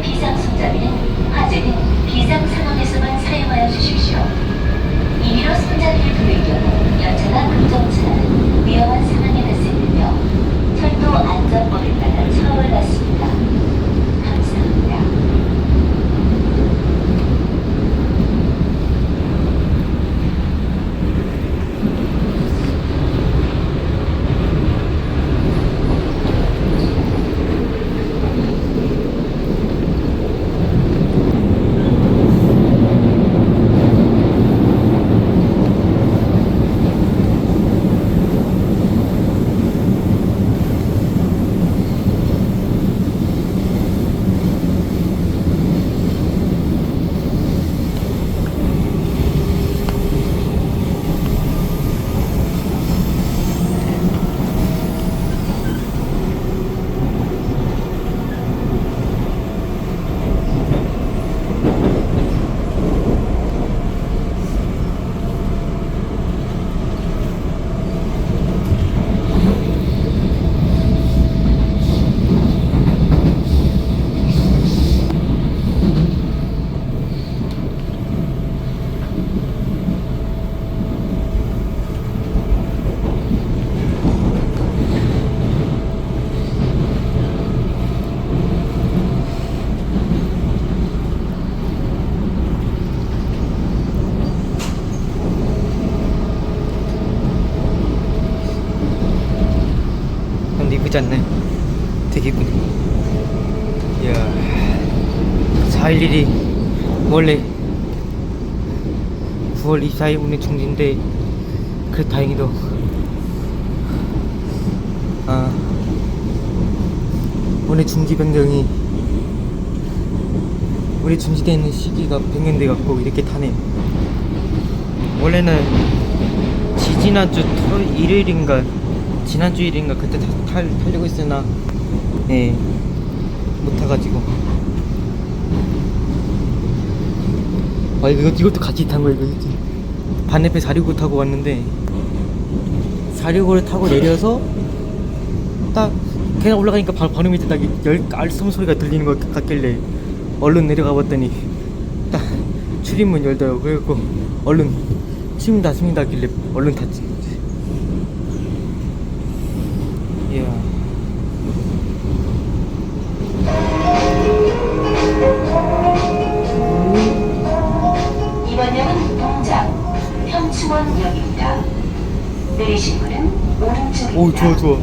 비상손잡이는 화재등 비상상황에서만 사용하여 주십시오. 이리로 손잡이를 돌릴 경우 열차가 급정차하는 위험한 상황이 발생되며 철도 안전법에 따라 처벌받습니다. 이야, 411이 원래 9월 24일 오늘 중지인데, 그래 다행히도. 아, 오늘 중지 변경이 우리 중지되는 시기가 변경돼 갖고 이렇게 타네. 원래는 지지난주 토 일요일인가 지난주 일인가 그때 타, 탈, 타려고 했으나 예, 못 타가지고. 아 이거 이것도 같이 탄 거야 이거. 반대편 469 타고 왔는데. 465를 타고 내려서 딱 그냥 올라가니까 바로 바로 밑에 딱열 알성 소리가 들리는 것 같길래 얼른 내려가 봤더니 딱 출입문 열더라고. 그래갖고 얼른 침다 침다 하길래 얼른 탔지. 이야 평충원역입니다. 내리실 문은 오른쪽입니다. 오 좋아 좋아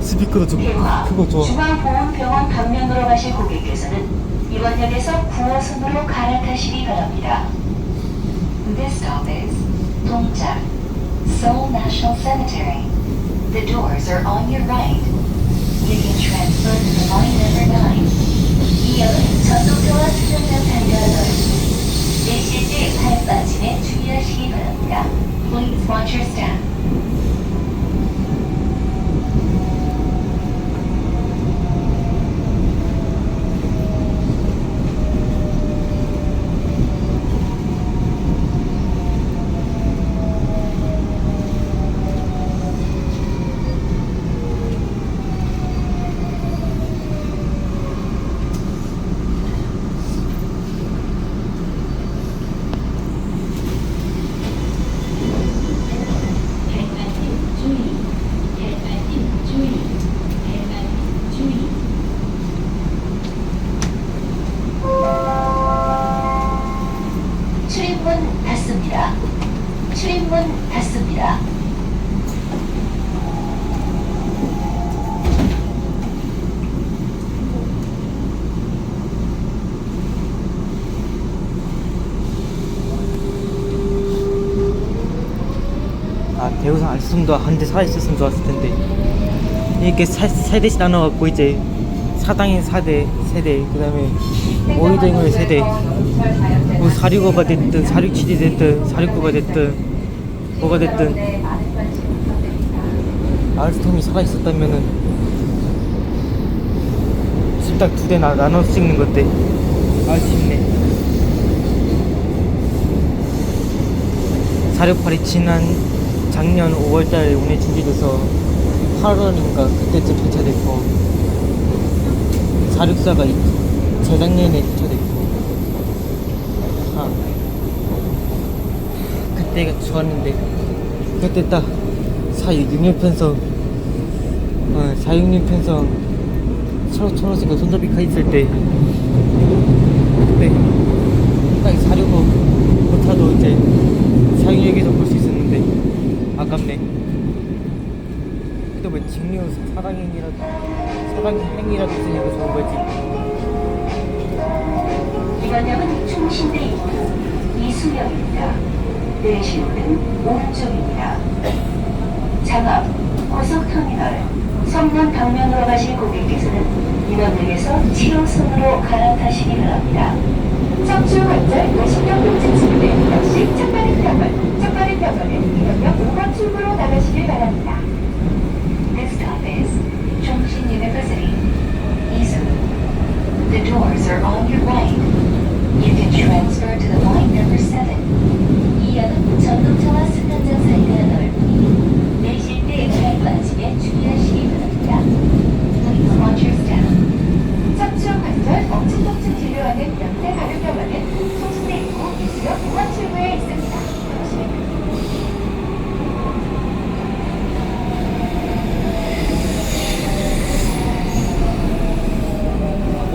스피커도 좀 크고 좋아 중앙보훈병원 방면으로 가실 고객께서는 이번 역에서 9호선으로 갈아타시기 바랍니다. This stop is 동작 Seoul National Cemetery. The doors are on your right. You can transfer to line number 9. 이 역은 전동차와 수정장 단가가 넓으니 내실 때발 빠짐에 주의하시기 바랍니다. Please watch your step. 대만님 주의, 대만님 주의, 대만님 주의. 출입문 닫습니다. 출입문 닫습니다. 아 대우상 알숨도 한대 살아있었으면 좋았을 텐데. 이렇게 세, 세 대씩 나눠 갖고 이제 사당인 4대 세대 그 다음에 오이등을 세대. 뭐 465가 됐든 467이 됐든 469가 됐든 뭐가 됐든. 알스톰이 살아 있었다면은 집딱 두 대 나눠 찍는 건데 아쉽네. 468이 지난 작년 5월달에 운해 중지돼서 8월인가 그때쯤 폐차됐고 464가 재작년에 폐차됐고 아 그때가 좋았는데 그때 딱 466 편성 어, 466 편성 초록 초록색 손잡이 가 있을 때 그때 딱 465 못타도 이제 466에서 볼 수 있었는데 아깝네 그때 뭐 직류 사랑행이라도 사랑행이라도 있으니까 좋은 거지 이번 역은 충신대입니다. 이수역입니다. 내리실 문은 오른쪽입니다. 장암 고속터미널 성남 방면으로 가실 고객께서는 이번 역에서 7호선으로 갈아타시기 바랍니다. 청주 관절 50역 동진 출구는 역시 첫발의 병원, 첫발의 병원은 이번 역 5번 출구로 나가시길 바랍니다. This stop is Chongqing University. 이수 The doors are on your right. You can transfer to the line number 7. 이 역은 전동차와 승강장 사이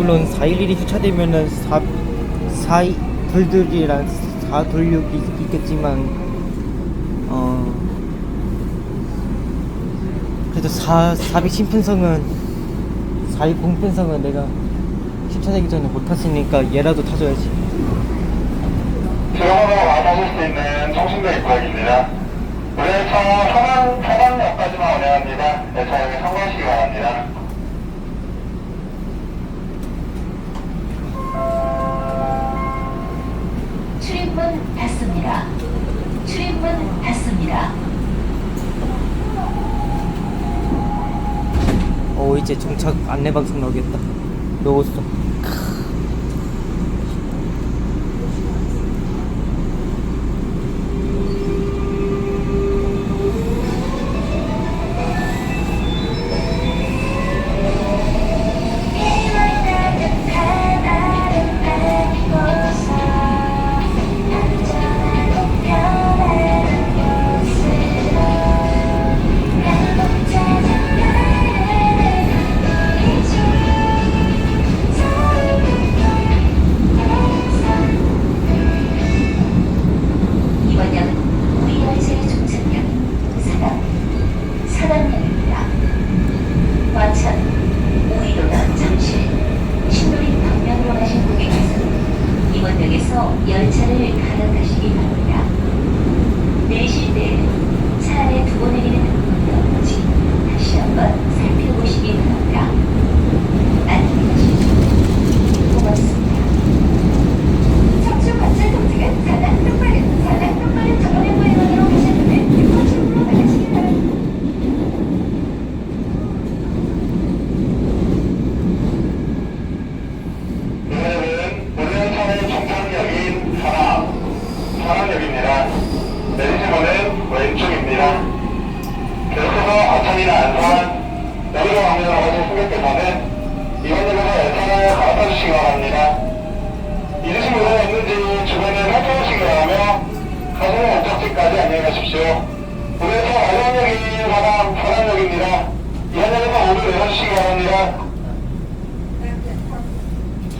물론 411이 주차되면은 4, 4, 돌들이랑 4돌육이 있겠지만, 어, 그 그래도 4, 400 신분성은 420 공편성은 내가 추천하기 전에 못 탔으니까 얘라도 타줘야지 지금으로 와닿을 수 있는 통신대 입구역입니다. 우리 차 서만, 서만역까지만 운행합니다. 내 차량에 참고하시기 바랍니다. 출입문 닫습니다. 닫습니다. 어 이제 정착 안내 방송 나오겠다 넣었어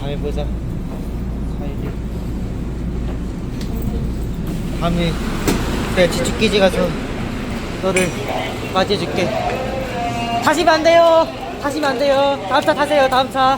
다음에 보자. 사일이 다음에 내가 지축기지 가서 너를 맞이해줄게. 타시면 안 돼요. 타시면 안 돼요. 다음 차 타세요. 다음 차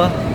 다